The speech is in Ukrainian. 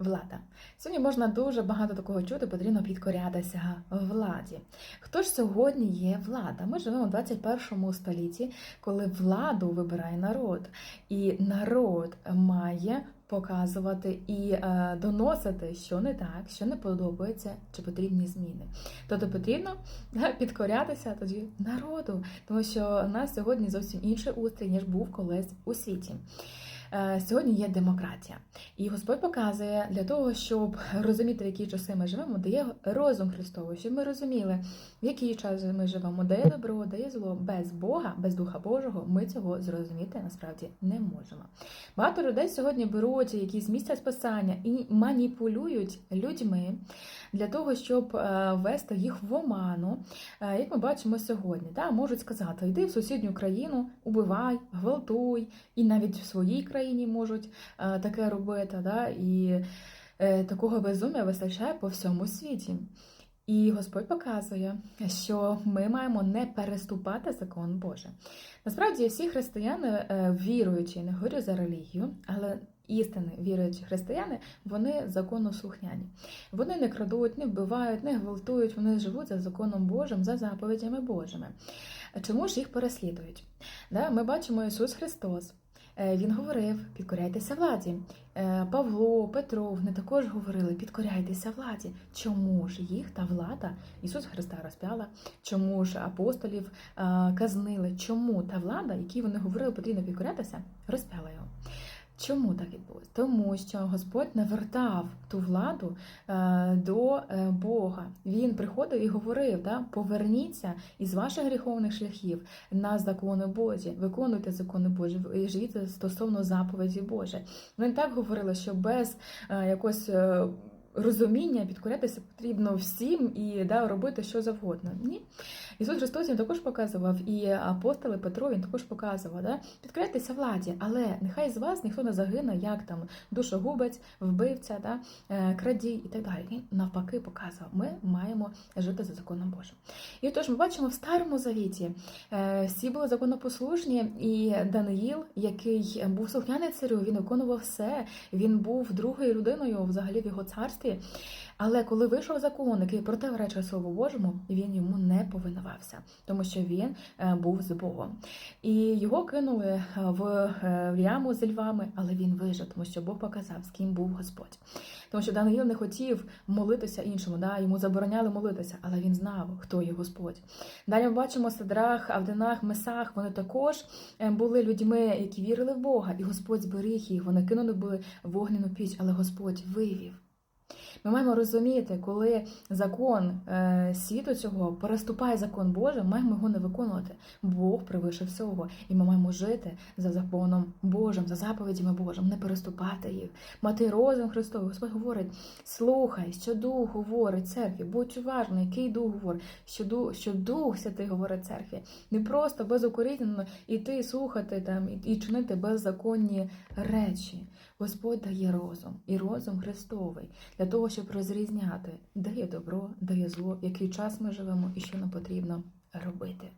Влада. Сьогодні можна дуже багато такого чути, потрібно підкорятися владі. Хто ж сьогодні є влада? Ми живемо в 21 столітті, коли владу вибирає народ, і народ має показувати і е, доносити, що не так, що не подобається, чи потрібні зміни. Тобто потрібно е, підкорятися тоді народу, тому що у нас сьогодні зовсім інший устрій, ніж був колись у світі. Е, Сьогодні є демократія, і Господь показує для того, щоб розуміти, в які часи ми живемо, дає розум Христовий, щоб ми розуміли, в який час ми живемо, де є добро, де є зло. Без Бога, без Духа Божого, ми цього зрозуміти насправді не можемо. Багато людей сьогодні беруть якісь місця спасання і маніпулюють людьми для того, щоб е, ввести їх в оману. Е, Як ми бачимо сьогодні, та можуть сказати: йди в сусідню країну, убивай, гвалтуй, і навіть в своїй країні можуть е, таке робити. Да? І такого безум'я вистачає по всьому світі. І Господь показує, що ми маємо не переступати закон Божий. Насправді, всі християни віруючі, не говорю за релігію, але істини віруючі християни, вони законослухняні. Вони не крадуть, не вбивають, не гвалтують, вони живуть за законом Божим, за заповідями Божими. Чому ж їх переслідують? Ми бачимо Ісус Христос. Е, Він говорив, підкоряйтеся владі. Е, Павло, Петро, вони також говорили, підкоряйтеся владі. Чому ж їх та влада Ісус Христа розп'яла? Чому ж апостолів е, казнили? Чому та влада, якій вони говорили, потрібно підкорятися, розп'яла його? Чому так відбулося? Тому що Господь навертав ту владу е, до е, Бога. Він приходив і говорив: да, поверніться із ваших гріховних шляхів на закони Божі, виконуйте закони Божі, і живіть стосовно заповіді Божі. Вони так говорили, що без е, якось. Розуміння підкорятися потрібно всім і да, робити що завгодно. Ні. Ісус Христос він також показував, і апостоли Петро він також показував, да? підкоряйтеся владі, але нехай з вас ніхто не загине, як там душогубець, вбивця, да? е, крадій і так далі. Він навпаки показував, ми маємо жити за законом Божим. І тож ми бачимо в Старому Завіті е, всі були законопослушні, і Даниїл, який був слухняний царю, він виконував все, він був другою людиною взагалі в його царстві. Але коли вийшов закон, який противоречив Слову Божому, він йому не повинувався, тому що він е, був з Богом. І його кинули в е, в яму з львами, але він вижив, тому що Бог показав, з ким був Господь. Тому що Даниїл не хотів молитися іншому, да? йому забороняли молитися, але він знав, хто є Господь. Далі ми бачимо Сидрах, Авдинах, Месах. Вони також е, були людьми, які вірили в Бога, і Господь зберіг їх. Вони кинули були в вогняну піч, але Господь вивів. Ми маємо розуміти, коли закон е, світу цього переступає закон Божий, маємо його не виконувати. Бог превише всього, і ми маємо жити за законом Божим, за заповідями Божим, не переступати їх, мати розум Христовий. Господь говорить: слухай, що дух говорить церкві, будь уважний, який дух говорить, що дух, що дух святий говорить церкві. Не просто безукорінно іти слухати там і чинити беззаконні речі. Господь дає розум і розум Христовий для того, щоб розрізняти, де є добро, де є зло, який час ми живемо і що нам потрібно робити.